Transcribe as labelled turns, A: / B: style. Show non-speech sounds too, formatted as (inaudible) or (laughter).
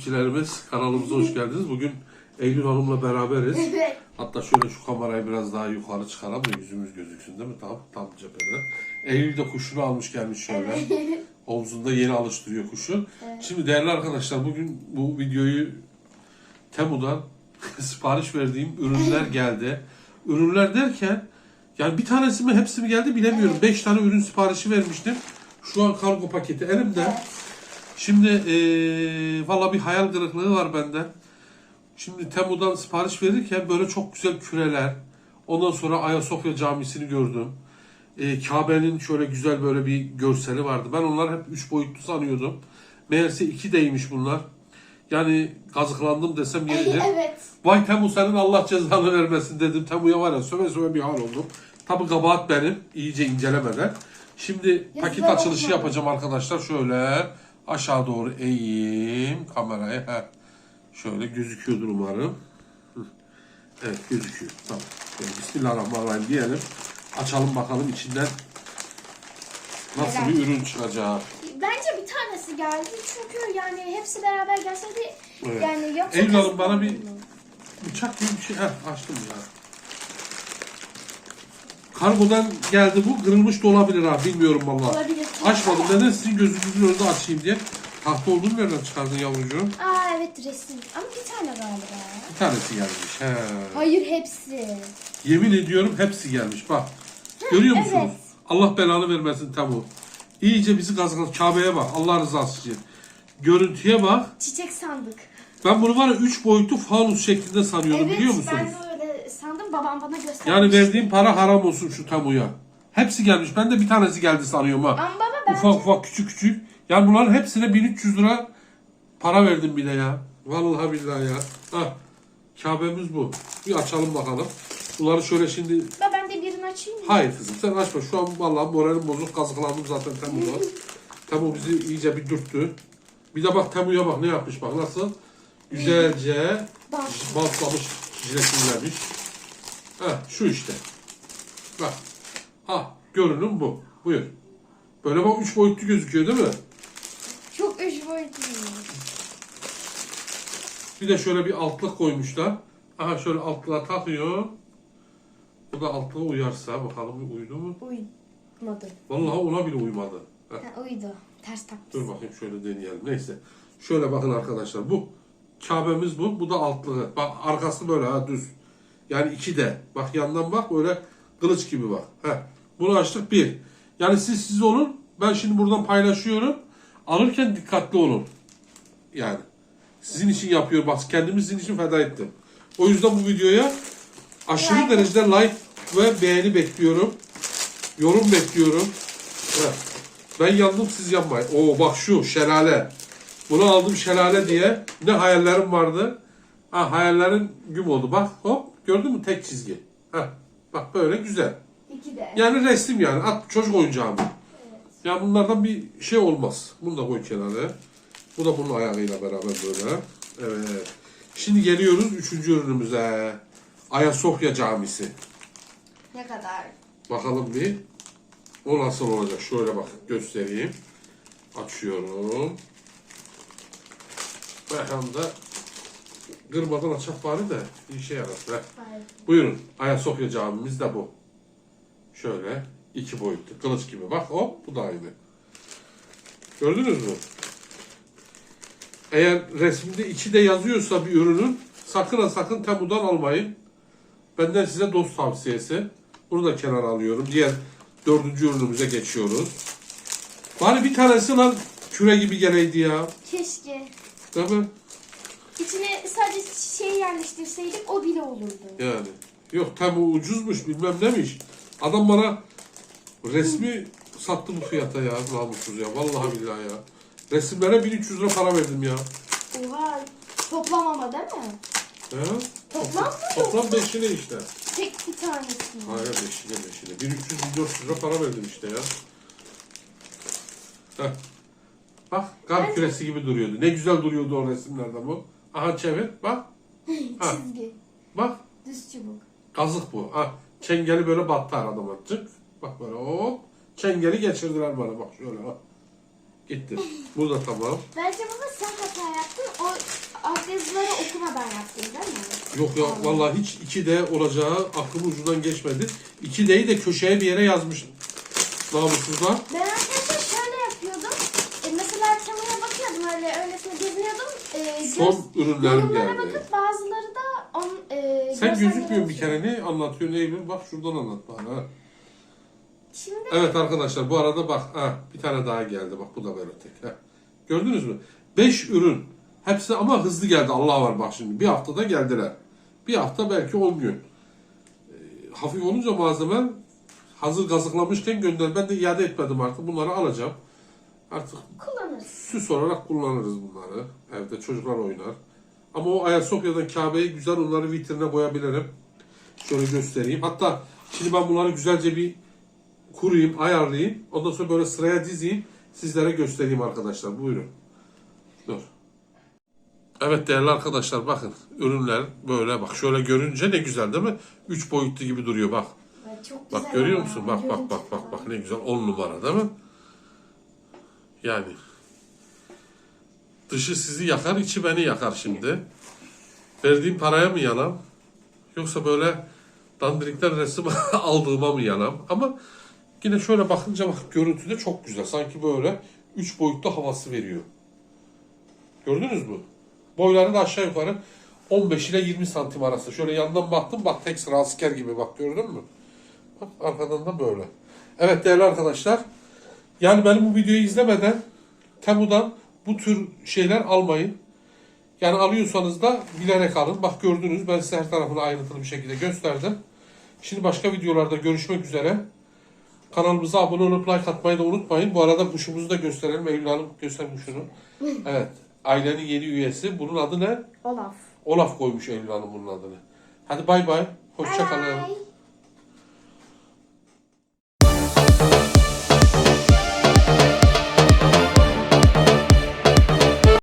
A: takipçilerimiz kanalımıza hoş geldiniz. Bugün Eylül Hanım'la beraberiz.
B: Evet.
A: Hatta şöyle şu kamerayı biraz daha yukarı çıkaralım da yüzümüz gözüksün değil mi? Tam, tam cephede. Eylül de kuşunu almış gelmiş şöyle. Omzunda yeni alıştırıyor kuşu. Şimdi değerli arkadaşlar bugün bu videoyu Temu'dan (laughs) sipariş verdiğim ürünler geldi. Ürünler derken yani bir tanesi mi hepsi mi geldi bilemiyorum. 5 tane ürün siparişi vermiştim. Şu an kargo paketi elimde. Şimdi eee valla bir hayal kırıklığı var bende. Şimdi Temu'dan sipariş verirken böyle çok güzel küreler. Ondan sonra Ayasofya Camisi'ni gördüm. Eee Kabe'nin şöyle güzel böyle bir görseli vardı. Ben onları hep üç boyutlu sanıyordum. Meğerse iki deymiş bunlar. Yani kazıklandım desem yeridir.
B: evet.
A: Vay Temu senin Allah cezanı vermesin dedim. Temu'ya var ya söve söve bir hal oldum. Tabi kabahat benim iyice incelemeden. Şimdi paket
B: Yazılar
A: açılışı
B: okuma.
A: yapacağım arkadaşlar. Şöyle aşağı doğru eğeyim kamerayı. Heh. Şöyle gözüküyordur umarım. Evet gözüküyor. Tamam. Şöyle Bismillahirrahmanirrahim diyelim. Açalım bakalım içinden nasıl bir ürün çıkacak.
B: Bence bir tanesi geldi çünkü yani hepsi beraber gelseydi
A: Evet.
B: yani yoksa
A: Eylül Hanım bana bir. Bıçak gibi bir şey. Heh, açtım ya. Kargodan geldi bu. Kırılmış da olabilir ha. Bilmiyorum valla.
B: Olabilir.
A: Açmadım. Neden sizin gözünüzün önünde açayım diye. Tahta olduğunu nereden çıkardın yavrucuğum?
B: Aa evet resim ama bir tane galiba.
A: Bir tanesi gelmiş. He.
B: Hayır hepsi.
A: Yemin ediyorum hepsi gelmiş. Bak. Görüyor
B: evet.
A: musunuz? Allah belanı vermesin tabu. İyice bizi kazıkladı. Kabe'ye bak. Allah rızası için. Görüntüye bak.
B: Çiçek sandık.
A: Ben bunu var ya 3 boyutlu fanus şeklinde sanıyordum
B: evet
A: biliyor musunuz?
B: ben de öyle sandım babam bana göstermişti.
A: Yani verdiğim para haram olsun şu tamuya. Hepsi gelmiş. Ben de bir tanesi geldi sanıyorum ha.
B: Ama
A: Ufak ufak küçük küçük. Yani bunların hepsine 1300 lira para verdim bir de ya. Vallahi billahi ya. Hah. Kabe'miz bu. Bir açalım bakalım. Bunları şöyle şimdi...
B: Baba ben de birini açayım mı?
A: Hayır kızım sen açma. Şu an vallahi moralim bozuk. Kazıklandım zaten Temu'da. Temu bizi iyice bir dürttü. Bir de bak Temu'ya bak ne yapmış bak nasıl. Güzelce bantlamış, jiletinlemiş. Heh, şu işte. Bak. Ha, görünüm bu. Buyur. Böyle bak üç boyutlu gözüküyor değil mi?
B: Çok üç boyutlu.
A: Bir de şöyle bir altlık koymuşlar. Aha şöyle altlığa takıyor. Bu da altlığa uyarsa bakalım uydu mu?
B: Uymadı.
A: Vallahi ona bile uymadı.
B: Ha, uydu. Ters takmış.
A: dur bakayım şöyle deneyelim. Neyse. Şöyle bakın arkadaşlar. Bu Kabe'miz bu. Bu da altlığı. Bak arkası böyle ha düz. Yani iki de. Bak yandan bak böyle kılıç gibi bak. Heh. Bunu açtık bir. Yani siz siz olun. Ben şimdi buradan paylaşıyorum. Alırken dikkatli olun. Yani. Sizin için yapıyor. Bak kendimi sizin için feda ettim. O yüzden bu videoya aşırı
B: Like.
A: derecede like ve beğeni bekliyorum. Yorum bekliyorum. Evet. Ben yandım siz yanmayın. Oo bak şu şelale. Bunu aldım şelale diye. Ne hayallerim vardı. Ha hayallerin güm oldu. Bak hop gördün mü tek çizgi. Heh. Bak böyle güzel.
B: İki de.
A: Yani resim yani. At çocuk oyuncağı mı? Ya bunlardan bir şey olmaz. Bunu da koy kenara. Bu da bunun ayağıyla beraber böyle. Evet. Şimdi geliyoruz üçüncü ürünümüze. Ayasofya Camisi.
B: Ne kadar?
A: Bakalım bir. O nasıl olacak? Şöyle bak göstereyim. Açıyorum. Bakalım da kırmadan açak bari de bir işe yarar. Buyurun. Ayasofya camimiz de bu. Şöyle iki boyutlu. Kılıç gibi. Bak hop bu da aynı. Gördünüz mü? Eğer resimde içi de yazıyorsa bir ürünün sakın ha sakın Temu'dan almayın. Benden size dost tavsiyesi. Bunu da kenara alıyorum. Diğer dördüncü ürünümüze geçiyoruz. Bari bir tanesi lan küre gibi geleydi ya.
B: Keşke.
A: Mi?
B: İçine sadece şey yerleştirseydik o bile olurdu.
A: Yani. Yok tabi ucuzmuş bilmem nemiş. Adam bana resmi sattı bu fiyata ya namussuz ya. Vallahi billahi ya. Resimlere 1300 lira para verdim ya.
B: Oha. Toplam ama değil mi?
A: He?
B: Toplam mı?
A: Toplam beşine işte.
B: Tek bir tanesi.
A: Hayır beşine beşine. 1300 1400 lira para verdim işte ya. Heh. Bak kar
B: Ben-
A: küresi gibi duruyordu. Ne güzel duruyordu o resimlerde bu. Aha çevir bak. (laughs) Ha.
B: Çizgi.
A: Bak
B: Düz çubuk.
A: Kazık bu. Ha, çengeli böyle battı adama. Çık. Bak böyle hop. Çengeli geçirdiler bana bak şöyle bak. Gitti. Bu da tamam.
B: Bence baba sen hata yaptın. O altyazıları okumadan yaptın değil mi?
A: Yok ya vallahi hiç 2D olacağı aklımın ucundan geçmedi. 2D'yi de köşeye bir yere yazmış. Namussuzlar.
B: Ben arkadaşlar şöyle yapıyordum. E, mesela Temu'ya bakıyordum öyle öylesine geziniyordum. E,
A: Son ürünlerim geldi.
B: bakıp bazıları on, e,
A: Sen gözükmüyorsun bir kere ne anlatıyorsun Eylül? Bak şuradan anlat bana. ha.
B: Şimdi
A: Evet arkadaşlar bu arada bak ha, bir tane daha geldi bak bu da böyle tek. ha. Gördünüz mü? 5 ürün. Hepsi ama hızlı geldi Allah var bak şimdi. Bir haftada geldiler. Bir hafta belki 10 gün. Ee, hafif olunca malzeme hazır gazıklamışken gönder. Ben de iade etmedim artık. Bunları alacağım. Artık
B: kullanırız.
A: süs olarak kullanırız bunları. Evde çocuklar oynar. Ama o Ayasofya'dan Kabe'yi güzel onları vitrine koyabilirim. Şöyle göstereyim. Hatta şimdi ben bunları güzelce bir kurayım, ayarlayayım. Ondan sonra böyle sıraya dizeyim. Sizlere göstereyim arkadaşlar. Buyurun. Dur. Evet değerli arkadaşlar bakın. Ürünler böyle bak. Şöyle görünce ne güzel değil mi? Üç boyutlu gibi duruyor bak.
B: Çok
A: Bak görüyor musun? Bak bak bak bak bak ne güzel 10 numara değil mi? Yani dışı sizi yakar, içi beni yakar şimdi. Verdiğim paraya mı yanam? Yoksa böyle dandirikten resim (laughs) aldığıma mı yanam? Ama yine şöyle bakınca bak görüntüde çok güzel. Sanki böyle 3 boyutlu havası veriyor. Gördünüz mü? Boyları da aşağı yukarı 15 ile 20 santim arası. Şöyle yandan baktım bak tek sıra asker gibi bak gördün mü? Bak arkadan da böyle. Evet değerli arkadaşlar. Yani benim bu videoyu izlemeden Temu'dan bu tür şeyler almayın. Yani alıyorsanız da bilerek alın. Bak gördünüz ben size her tarafını ayrıntılı bir şekilde gösterdim. Şimdi başka videolarda görüşmek üzere. Kanalımıza abone olup like atmayı da unutmayın. Bu arada kuşumuzu da gösterelim. Eylül Hanım göster kuşunu. (laughs) Evet. Ailenin yeni üyesi. Bunun adı ne?
B: Olaf.
A: Olaf koymuş Eylül Hanım bunun adını. Hadi bay bay. Hoşça kalın.
B: Bye bye.